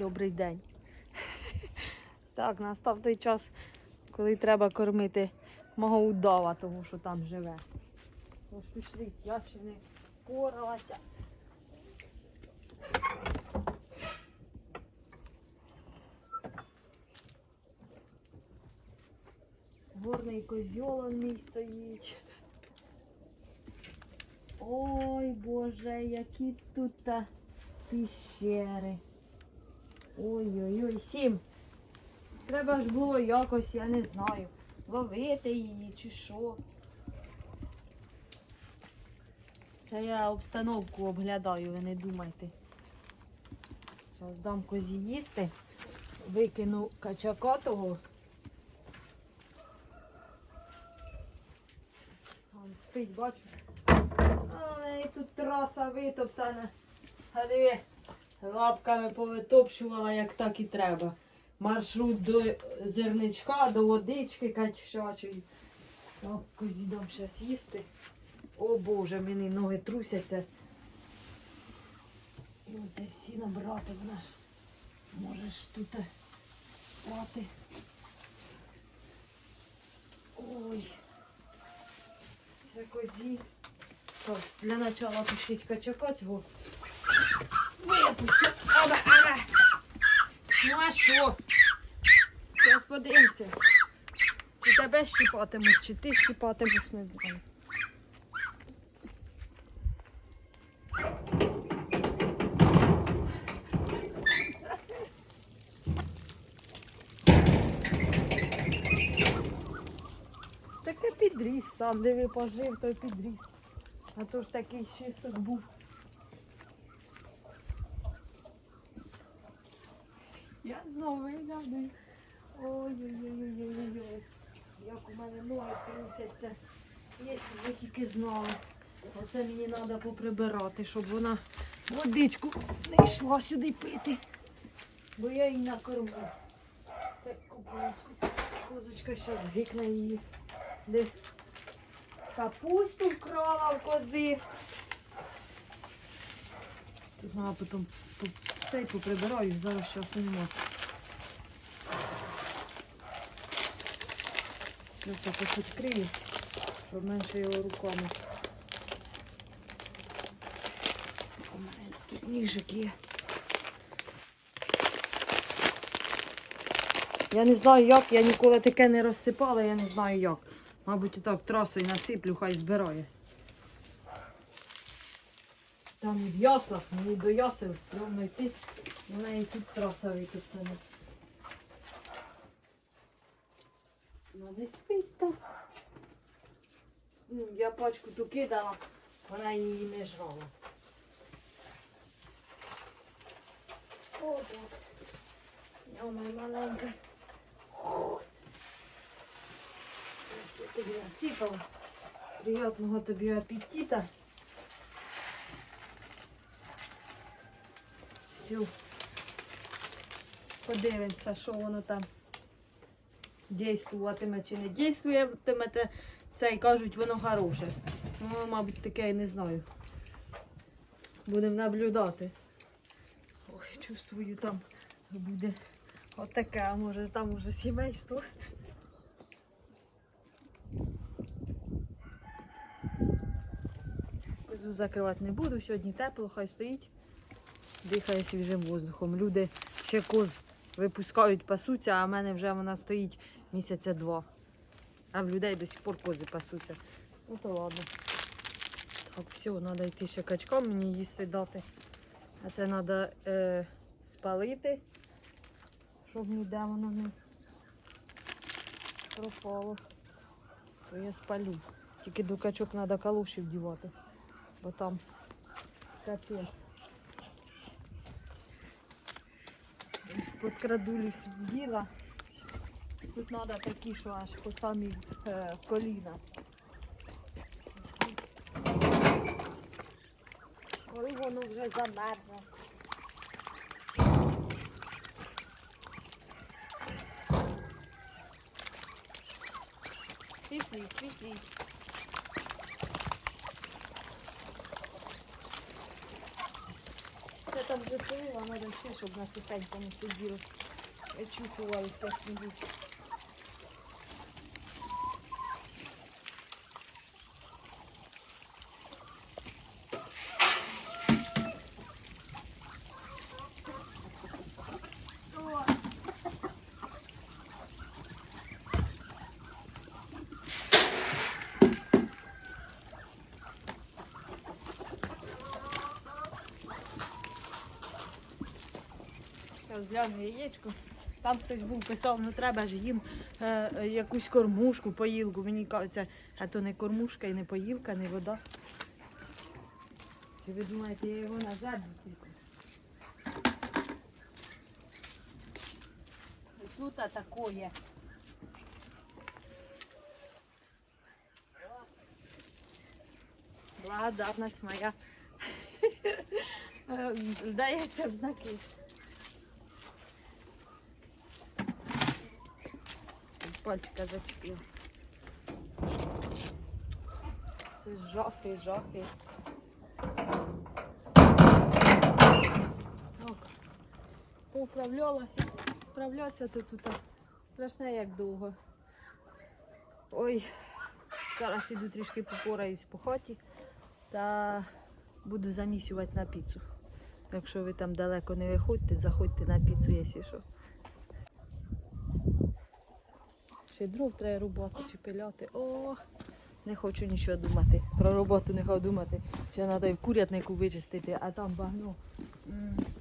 Добрий день. Так, настав той час, коли треба кормити мого удава, тому що там живе. Тож пішли, я ще не поралася. Горний козьол мій стоїть. Ой, Боже, які тут та піщери. Ой-ой-ой, сім. Треба ж було якось, я не знаю, ловити її чи що. Це я обстановку обглядаю, ви не думайте. Зараз дам козі їсти, викину качака того. Он спить, бачу. А неї тут траса витоптана. А лапками повитопчувала, як так і треба. Маршрут до зерничка, до водички качачої. О, козі дам зараз їсти. О Боже, мені ноги трусяться. І оце сіно брати в наш. Можеш тут спати. Ой. Це козі. Так, для начала пишіть качака цього. Випустю. Аба, аба. Ну а що? Зараз подивимося. Чи тебе щіпатимуть, чи ти щіпатимеш, не знаю. Таке підріс сам, диви пожив, той підріс. А то ж такий чисток був. Я знову виглядаю. Ой-ой-ой-ой-ой-ой. Як у мене ноги трусяться. Ви тільки знали. Оце мені треба поприбирати, щоб вона водичку не йшла сюди пити. Бо я її накормлю. Так, кукурузку. Козочка зараз гикне її. Де капусту вкрала в кози. Тут треба потім по- цей поприбираю, зараз часу нема. Зараз я хоч відкрию, щоб менше його руками. У мене тут ніжик є. Я не знаю як, я ніколи таке не розсипала, я не знаю як. Мабуть, так трасою насиплю, хай збирає. Там і в яслах, мені до ясел стрьомно йти. У неї тут траса викоптана. Вона не спить там. Ну, Я пачку ту кидала, вона її не жрала. О, так. Я моя маленька. Тобі насипала. Приятного тобі апетита. Все. Подивимося, що воно там дійствуватиме чи не дійствуватиме. Це і кажуть, воно хороше. Ну, мабуть, таке я не знаю. Будемо наблюдати. Ой, чувствую, там буде отаке, а може там уже сімейство. Козу закривати не буду, сьогодні тепло, хай стоїть, дихає свіжим воздухом. Люди ще коз випускають, пасуться, а в мене вже вона стоїть місяця два. А в людей до сих пор кози пасуться. Ну то ладно. Так, все, треба йти ще качкам мені їсти дати. А це треба е, спалити, щоб ніде воно не пропало. То я спалю. Тільки до качок треба калуші вдівати, бо там капець. Подкрадулюсь в діла. Тут треба такі, що аж по самі е, коліна. Коли воно вже замерзне. Пішліть, пішліть. Там запилила, треба ще, щоб на сухенькому сиділо. Чухувалися як-небудь. Зараз гляну яєчко. Там хтось був писав, ну треба ж їм е, е, якусь кормушку, поїлку. Мені кажеться, а то не кормушка і не поїлка, не вода. Чи ви думаєте, я його на жадні тільки? Тут такое. Благодарность моя. Е, Дається в знаки. Пальчика зачепив. Це жахи, жахи. Поуправлялася. Управлятися то тут страшне як довго. Ой, зараз іду трішки попораюсь по хаті та буду замісювати на піцу. Якщо ви там далеко не виходьте, заходьте на піцу, якщо що. Ще дров треба рубати чи пиляти. О, не хочу нічого думати. Про роботу не хочу думати. Ще треба в курятнику вичистити, а там багно.